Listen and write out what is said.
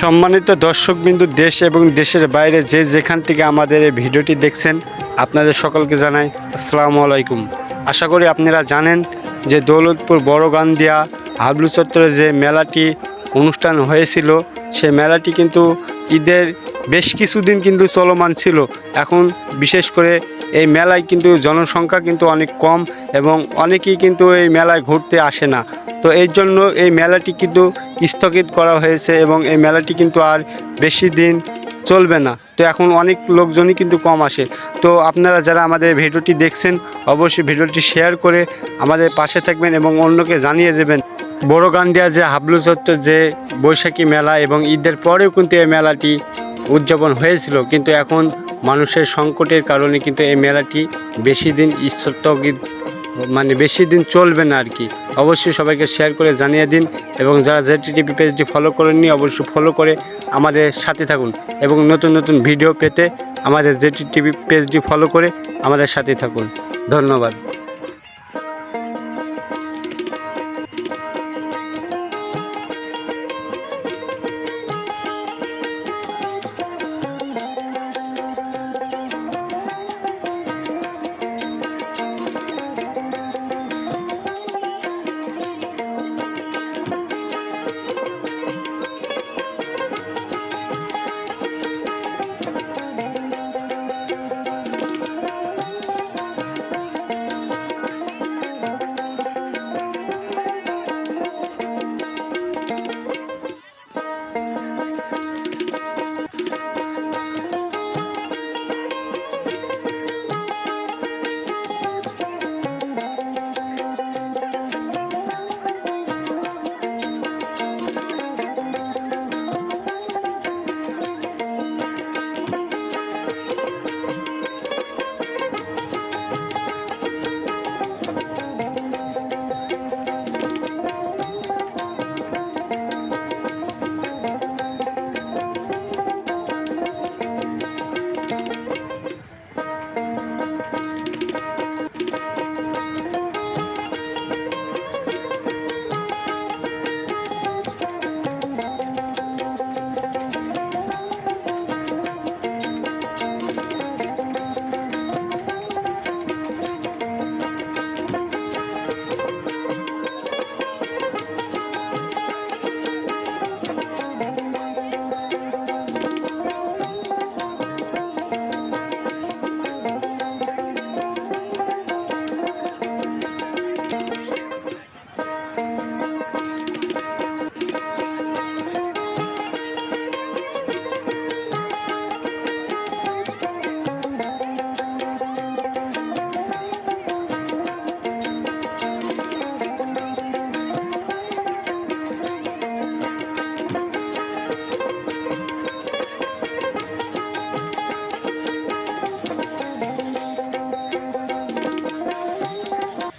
সম্মানিত দর্শকবিন্দু, দেশ এবং দেশের বাইরে যে যেখান থেকে আমাদের এই ভিডিওটি দেখছেন, আপনাদের সকলকে জানাই আসসালামু আলাইকুম। আশা করি আপনারা জানেন যে দৌলতপুর বড় বড়গান্দিয়া হাবলু চত্বরে যে মেলাটি অনুষ্ঠান হয়েছিল, সে মেলাটি কিন্তু ঈদের বেশ কিছুদিন কিন্তু চলমান ছিল। এখন বিশেষ করে এই মেলায় কিন্তু জনসংখ্যা কিন্তু অনেক কম এবং অনেকেই কিন্তু এই মেলায় ঘুরতে আসে না। তো এই জন্য এই মেলাটি কিন্তু স্থগিত করা হয়েছে এবং এই মেলাটি কিন্তু আর বেশি দিন চলবে না। তো এখন অনেক লোকজনই কিন্তু কম আসে। তো আপনারা যারা আমাদের ভিডিওটি দেখছেন, অবশ্যই ভিডিওটি শেয়ার করে আমাদের পাশে থাকবেন এবং অন্যকে জানিয়ে দেবেন। বড় গান্দিয়া যে হাবলু চত্বর যে বৈশাখী মেলা এবং ঈদের পরেও কিন্তু এই মেলাটি উদযাপন হয়েছিল, কিন্তু এখন মানুষের সংকটের কারণে কিন্তু এই মেলাটি বেশি দিন স্থগিত মানে বেশি দিন চলবে না আর কি। অবশ্যই সবাইকে শেয়ার করে জানিয়ে দিন এবং যারা জেডিটিভি পেজটি ফলো করেননি, অবশ্যই ফলো করে আমাদের সাথে থাকুন এবং নতুন নতুন ভিডিও পেতে আমাদের জেটি টিভি পেজটি ফলো করে আমাদের সাথে থাকুন। ধন্যবাদ।